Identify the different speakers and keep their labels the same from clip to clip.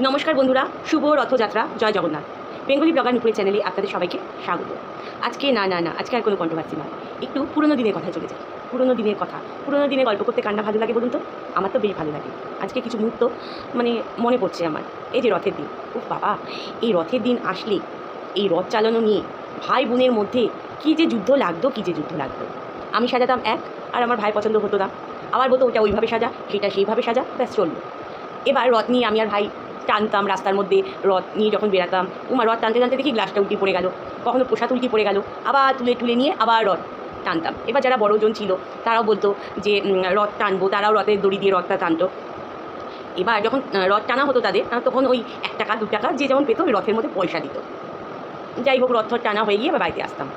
Speaker 1: নমস্কার বন্ধুরা, শুভ রথযাত্রা, জয় জগন্নাথ। বেঙ্গলি ব্লগার নুপুরের চ্যানেলে আপনাদের সবাইকে স্বাগত। আজকে না না না, আজকে আর কোনো কন্ট্রোভার্সি নয়। একটু পুরনো দিনের কথা চলে যায় পুরনো দিনের কথা। পুরনো দিনে গল্প করতে কান্না ভালো লাগে বলুন তো? আমার তো বেশ ভালো লাগে। আজকে কিছু মুহূর্ত মানে মনে পড়ছে আমার। এই যে রথের দিন। ও বাবা, এই রথের দিন আসলে, এই রথ চালানো নিয়ে ভাই বোনের মধ্যে কী যে যুদ্ধ লাগতো, কী যে যুদ্ধ লাগতো। আমি সাজাতাম এক, আর আমার ভাই পছন্দ হতো না। আবার বলতো, ওটা ওইভাবে সাজা, সেটা সেইভাবে সাজা, ব্যাস চলল। এবার রথ নিয়ে আমি আর ভাই টানতাম, রাস্তার মধ্যে রথ নিয়ে যখন বেরাতাম উমা রথ টানতে টানতে দেখি গ্লাসটা উল্টি পড়ে গেল, কখনো প্রসাদ উল্টি পড়ে গেল, আবার তুলে তুলে নিয়ে আবার রথ টানতাম। এবার যারা বড়জন ছিল, তারাও বলতো যে রথ টানবো, তারাও রথের দড়ি দিয়ে রথটা টানতো। এবার যখন রথ টানা হতো তাদের তখন ওই এক টাকা, দু টাকা যে যেমন পেতো, ওই রথের মধ্যে পয়সা দিত। যাই হোক রথ টানা হয়ে গিয়ে বাড়িতে আসতাম।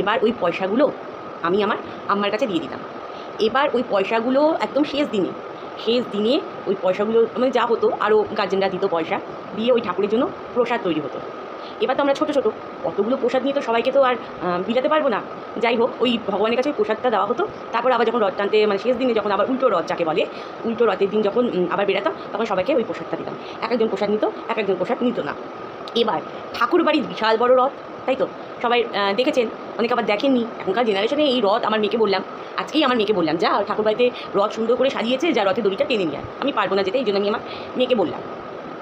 Speaker 1: এবার ওই পয়সাগুলো আমি আমার আম্মার কাছে দিয়ে দিতাম। এবার ওই পয়সাগুলো একদম শেষ দিনে শেষ দিনে ওই পয়সাগুলো মানে যা হতো, আরও গার্জেনরা দিত পয়সা, দিয়ে ওই ঠাকুরের জন্য প্রসাদ তৈরি হতো। এবার তো আমরা ছোটো ছোটো অতগুলো প্রসাদ নিয়ে তো সবাইকে তো আর বিলাতে পারব না। যাই হোক, ওই ভগবানের কাছে ওই প্রসাদটা দেওয়া হতো। তারপর আবার যখন রথ টানতে মানে শেষ দিনে যখন আবার উল্টো রথ যাকে বলে, উল্টো রথের দিন যখন আবার বেরাতাম তখন সবাইকে ওই প্রসাদটা দিতাম। এক একজন প্রসাদ নিত, এক একজন প্রসাদ নিত না। এবার ঠাকুর বাড়ির বিশাল বড় রথ, তাই তো? সবাই দেখেছেন? অনেকে আবার দেখেননি। এখনকার জেনারেশনে এই রথ, আমার মেয়েকে বললাম আজকেই আমার মেয়েকে বললাম, যা, ঠাকুর বাড়িতে রথ সুন্দর করে সাজিয়েছে, যা, রথের দড়িটা টেনে নিয়ে। আমি পারব না যেতে, এই জন্য আমি আমার মেয়েকে বললাম।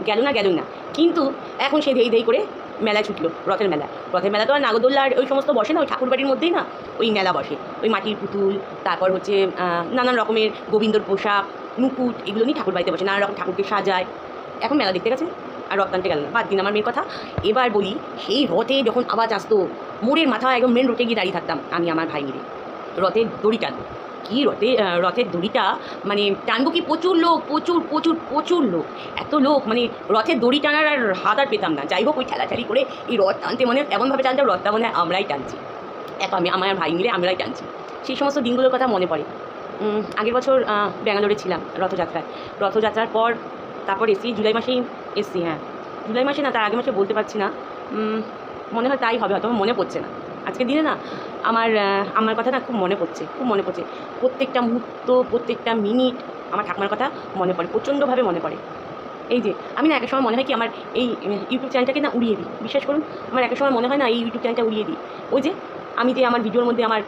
Speaker 1: গেল না গেল না। কিন্তু এখন সে ধেই ধেই করে মেলায় ছুটলো, রথের মেলা। রথের মেলা তো আর নাগরদোল্লা আর ওই সমস্ত বসে না, ওই ঠাকুর বাড়ির মধ্যেই না, ওই মেলা বসে। ওই মাটির পুতুল, তারপর হচ্ছে নানান রকমের গোবিন্দর পোশাক মুকুট, এগুলো নিয়ে ঠাকুর বাড়িতে বসে, নানা রকম ঠাকুরকে সাজায়। এখন মেলা দেখতে গেছে, আর রথ টানতে গেল না। বাদ দিন আমার মেয়ের কথা। এবার বলি, সেই রথে যখন আওয়াজ আসতো, মোড়ের মাথা একদম মেন রোটে গিয়ে দাঁড়িয়ে থাকতাম, আমি, আমার ভাই মিলে। রথের দড়ি কি রথে রথের দড়িটা? মানে টানবো কি প্রচুর লোক, প্রচুর প্রচুর প্রচুর লোক। এত লোক মানে রথের দড়ি টানার আর হাত আর পেতাম না। যাই হোক, ওই ঠেলাঠালি করে এই রথ টানতে মানে এমনভাবে টানতাম, রথটা মনে আমরাই টানছি। এক আমি, আমার ভাই মিলে আমরাই টানছি। সেই সমস্ত দিনগুলোর কথা মনে পড়ে। আগের বছর ব্যাঙ্গালোরে ছিলাম রথযাত্রায়। রথযাত্রার পর তারপর এসি জুলাই মাসেই এসছি হ্যাঁ। জুলাই মাসে না, তার আগে মাসে বলতে পারছি না। মনে হয় তাই হবে হয়তো মনে পড়ছে না। আজকের দিনে না আমার আমার কথা না খুব মনে পড়ছে, খুব মনে পড়ছে। প্রত্যেকটা মুহূর্ত, প্রত্যেকটা মিনিট আমার ঠাকুমার কথা মনে পড়ে, প্রচণ্ডভাবে মনে পড়ে। এই যে, আমি না এক সময় মনে হয় কি আমার এই ইউটিউব চ্যানেলটাকে না উড়িয়ে দিই। বিশ্বাস করুন, আমার এক সময় মনে হয় না এই ইউটিউব চ্যানেলটা উড়িয়ে দিই। ওই যে, আমি যে আমার ভিডিওর মধ্যে আমার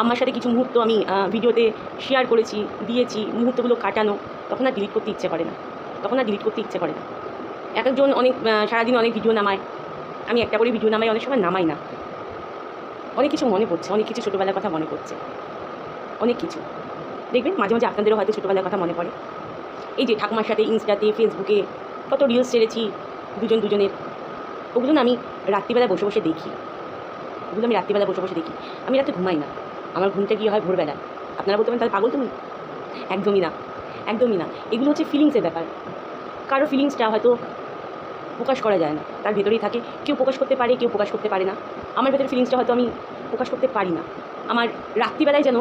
Speaker 1: আম্মার সাথে কিছু মুহূর্ত আমি ভিডিওতে শেয়ার করেছি, দিয়েছি, মুহূর্তগুলো কাটানো, তখন আর ডিলিট করতে ইচ্ছে করে না। তখন আর ডিলিট করতে ইচ্ছে করে না। এক একজন অনেক সারাদিন অনেক ভিডিও নামায়। আমি একটা করে ভিডিও নামাই, অনেক সময় নামাই না। অনেক কিছু মনে পড়ছে, অনেক কিছু ছোটোবেলার কথা মনে পড়ছে। অনেক কিছু। দেখবেন, মাঝে মাঝে আপনাদেরও হয়তো ছোটোবেলার কথা মনে পড়ে। এই যে ঠাকুমার সাথে ইনস্টাতে, ফেসবুকে কত রিলস ছেড়েছি দুজন দুজনের, ওগুলো না আমি রাত্রিবেলা বসে বসে দেখি। ওগুলো আমি রাত্রিবেলা বসে বসে দেখি। আমি রাতে ঘুমাই না। আমার ঘুমটা গিয়ে হয় ভোরবেলা। আপনারা বলতে পারেন, তাহলে পাগল তুমি? একদমই না। একদমই না। এগুলো হচ্ছে ফিলিংসের ব্যাপার। কারও ফিলিংসটা হয়তো প্রকাশ করা যায় না। তার ভেতরেই থাকে, কেউ প্রকাশ করতে পারে, কেউ প্রকাশ করতে পারে না। আমার ভেতরে ফিলিংসটা হয়তো আমি প্রকাশ করতে পারি না। আমার রাত্রিবেলায় যেন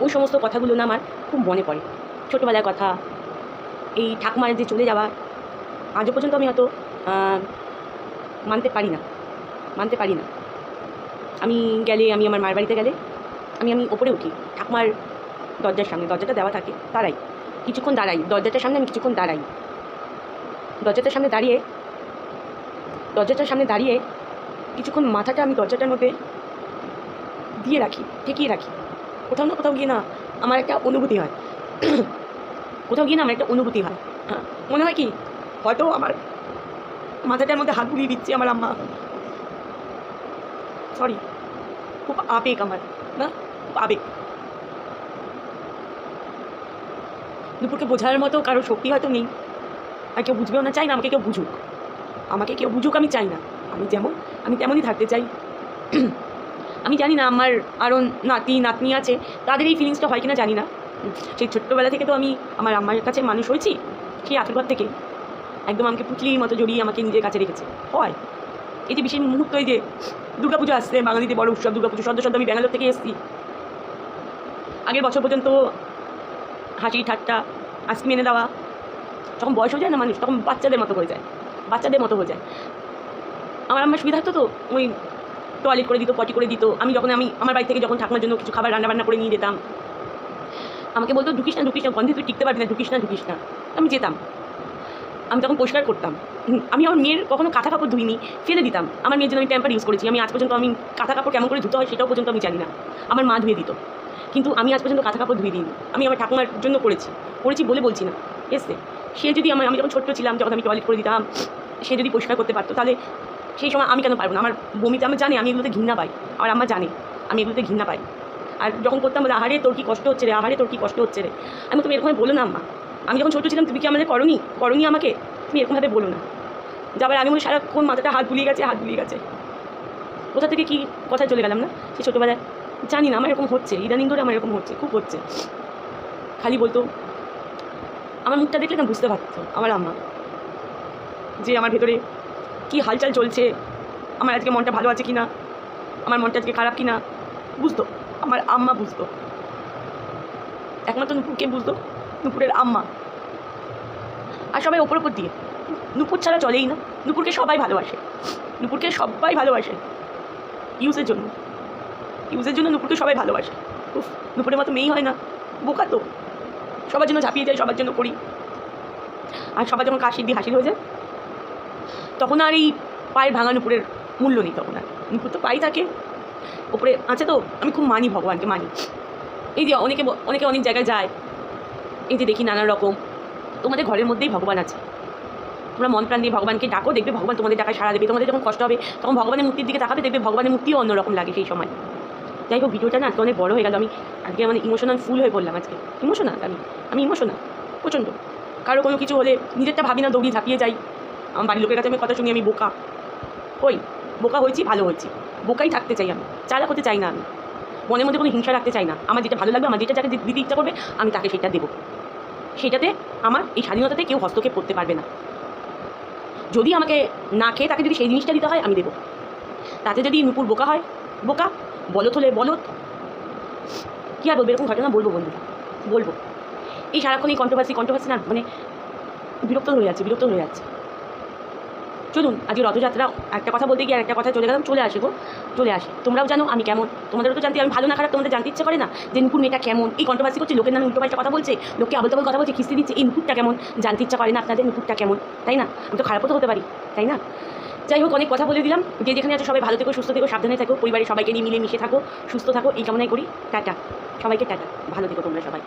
Speaker 1: ওই সমস্ত কথাগুলো না আমার খুব মনে পড়ে। ছোটোবেলার কথা, এই ঠাকুমার যে চলে যাওয়া, আজও পর্যন্ত আমি হয়তো মানতে পারি না। মানতে পারি না। আমি গেলে, আমি আমার মার বাড়িতে গেলে, আমি আমি ওপরে উঠি। ঠাকুমার দরজার সামনে, দরজাটা দেওয়া থাকে, দাঁড়াই। কিছুক্ষণ দাঁড়াই। দরজাটার সামনে আমি কিছুক্ষণ দাঁড়াই। দরজাটার সামনে দাঁড়িয়ে দরজাটার সামনে দাঁড়িয়ে কিছুক্ষণ মাথাটা আমি দরজাটার মধ্যে দিয়ে রাখি, ঠেকিয়ে রাখি। কোথাও না কোথাও গিয়ে না আমার একটা অনুভূতি হয়। কোথাও গিয়ে না আমার একটা অনুভূতি হয়। মনে হয় কি, হয়তো আমার মাথাটার মধ্যে হাত বুলিয়ে দিচ্ছে আমার আম্মা। সরি খুব আবেগ আমার, না? খুব আবেগ। দুপুরকে বোঝার মতো কারও শক্তি হয়তো নেই। আর কেউ বুঝবেও না, চাই না আমাকে কেউ বুঝুক। আমাকে কেউ বুঝুক আমি চাই না। আমি যেমন, আমি তেমনই থাকতে চাই। আমি জানি না আমার আরও নাতি, নাতনি আছে, তাদের এই ফিলিংসটা হয় কিনা জানি না। সেই ছোট্টবেলা থেকে তো আমি আমার আম্মার কাছে মানুষ হয়েছি, সেই আতুরঘর থেকে। একদম আমাকে পুতলির মতো জড়িয়ে আমাকে নিজের কাছে রেখেছে। হয়। এই যে বিশেষ মুহূর্ত, এই যে দুর্গাপুজো আসছে, বাঙালিতে বড় উৎসব, দুর্গাপুজো, সদ্য সদ্য আমি ব্যাঙ্গালোর থেকে এসেছি। আগের বছর পর্যন্ত হাসি ঠাট্টা আইসক্রিম এনে দেওয়া, যখন বয়স হয়ে যায় না মানুষ, তখন বাচ্চাদের মতো হয়ে যায়। বাচ্চাদের মতো হয়ে যায়। আমার আমার সুবিধা হতো তো, ওই টয়লেট করে দিত পটি করে দিত। আমি যখন আমি আমার বাড়ি থেকে যখন ঠাকুমার জন্য কিছু খাবার রান্না বান্না করে নিয়ে যেতাম, আমাকে বলতো, ঢুকিস না ঢুকিস না, গন্ধে তুই টিকতে পারবি না, ঢুকিস না ঢুকিস না। আমি যেতাম। আমি তখন পরিষ্কার করতাম। আমি আমার মেয়ের কখনো কাঁথা কাপড় ধুইনি, ফেলে দিতাম। আমার মেয়ের জন্য আমি প্যাম্পার ইউজ করেছি। আমি আজ পর্যন্ত আমি কাঁথা কাপড় কেমন করে ধুতে হয় সেটাও পর্যন্ত আমি জানি না। আমার মা ধুয়ে দিত। কিন্তু আমি আজ পর্যন্ত কাঁথা কাপড় ধুয়ে দিইনি। আমি আমার ঠাকুমার জন্য করেছি। করেছি বলে বলছি না। এসছে। সে যদি আমার আমি যখন ছোট্ট ছিলাম, যখন আমি টয়লেট করে দিতাম, সে যদি পরিষ্কার করতে পারতো, তাহলে সেই সময় আমি কেন পারব না? আমার বমিতে আমি জানি, আমি এগুলোতে ঘৃণা পাই। আমার আম্মা জানে, আমি এগুলোতে ঘৃণা পাই। আর যখন করতাম বলে, আহারে, তোর কি কষ্ট হচ্ছে রে? আহারে, তোর কি কষ্ট হচ্ছে রে? আমি তুমি এরকম বলো না, আম্মা। আমি যখন ছোটো ছিলাম, তুমি কি আমাদের করনি? করনি আমাকে? তুমি এরকমভাবে বলো না। যাবার আগে মনে সারাক্ষণ মাথাটা হাত বুলিয়ে গেছে, হাত বুলিয়ে গেছে। কোথা থেকে কি কথায় চলে গেলাম না? সে ছোটোবেলায়। জানি না, আমার এরকম হচ্ছে। ইদানিং ধরে আমার এরকম হচ্ছে, খুব হচ্ছে। খালি বলতো আমার মুখটা দেখলে না বুঝতে পারতো? আমার আম্মা। যে আমার ভেতরে কি হালচাল চলছে, আমার আজকে মনটা ভালো আছে কি না আমার মনটা আজকে খারাপ কি না বুঝতো। আমার আম্মা বুঝতো। একমাত্র নুপুরকে বুঝতো, নুপুরের আম্মা। আর সবাই ওপর ওপর দিয়ে। নুপুর ছাড়া চলেই না। নুপুরকে সবাই ভালোবাসে। নুপুরকে সবাই ভালোবাসে। ইউজের জন্য। ইউজের জন্য নুপুরকে সবাই ভালোবাসে। উফ, নুপুরের মতো মেয়েই হয় না। বোকা তো। সবার জন্য ঝাঁপিয়ে যায় সবার জন্য করি। আর সবার যখন কাশির দিয়ে হাসির হয়ে যায়, তখন আর এই পায়ের ভাঙা নুপুরের মূল্য নেই তখন আর। নুপুর তো পাই থাকে। ওপরে আছে তো, আমি খুব মানি ভগবানকে মানি। এই যে অনেকে অনেকে অনেক জায়গায় যায়, এই যে দেখি নানা রকম। তোমাদের ঘরের মধ্যেই ভগবান আছে। তোমরা মন প্রাণ দিয়ে ভগবানকে ডাকো, দেখবে ভগবান তোমাদের ডাকায় সাড়া দেবে। তোমাদের যখন কষ্ট হবে, তখন ভগবানের মূর্তির দিকে তাকাবে, দেখবে ভগবানের মূর্তিও অন্যরকম লাগে সেই সময়। যাই হোক, ভিডিওটা না আজকে অনেক বড় হয়ে গেল। আমি আজকে মানে ইমোশনাল ফুল হয়ে পড়লাম আজকে। ইমোশনাল আমি আমি ইমোশনাল প্রচণ্ড। কারও কোনো কিছু হলে নিজেরটা ভাবি না, দৌড়িয়ে ঝাঁপিয়ে যাই। আমার বাড়ির লোকের কাছে আমি কথা শুনি, আমি বোকা। হই বোকা হয়েছি, ভালো হয়েছি। বোকাই থাকতে চাই আমি, চালাক হতে চাই না আমি। মনের মধ্যে কোনো হিংসা রাখতে চাই না। আমার যেটা ভালো লাগবে, আমার যেটা যাকে দিতে ইচ্ছা করবে, আমি তাকে সেটা দেবো। সেটাতে আমার এই স্বাধীনতাতে কেউ হস্তক্ষেপ করতে পারবে না। যদি আমাকে না খেয়ে তাকে যদি সেই জিনিসটা দিতে হয়, আমি দেবো। তাতে যদি নুপুর বোকা হয়, বোকা বলত হলে বলত কী আর বলব? এরকম ঘটনা বলব বন্ধুরা বলব। এই সারাক্ষণ এই কন্ট্রোভার্সি কন্ট্রোভার্সি না মানে বিরক্ত হয়ে যাচ্ছে, বিরক্ত হয়ে যাচ্ছে। চলুন, আজকে রথযাত্রা, একটা কথা বলতে গিয়ে আর একটা কথা চলে গেলাম, চলে আসে গো চলে আসে। তোমরাও জানো আমি কেমন, তোমাদেরও তো জানতে আমি ভালো না খারাপ, তোমাদের জানতে ইচ্ছে করে না যে নুপুর মেয়েটা কেমন। এই কন্ট্রোভার্সি করছে, লোকের নামে উল্টো পাল্টা কথা বলছে, লোককে আবল তাবল কথা বলছে কিস্তি দিচ্ছে, এই নুপুরটা কেমন? জানতে ইচ্ছা করে না আপনাদের নুপুরটা কেমন, তাই না? আমি তো খারাপও তো হতে পারি, তাই না? যাই হোক, অনেক কথা বলে দিলাম। যে যেখানে আছে সবাই ভালো থেকো, সুস্থ থেকো, সাবধানে থাকো, পরিবারের সবাইকে নিয়ে মিলে মিশে থাকো, সুস্থ থাকো, এই কামনাই করি। টাটা। সবাইকে টাটা। ভালো থেকো তোমরা সবাই।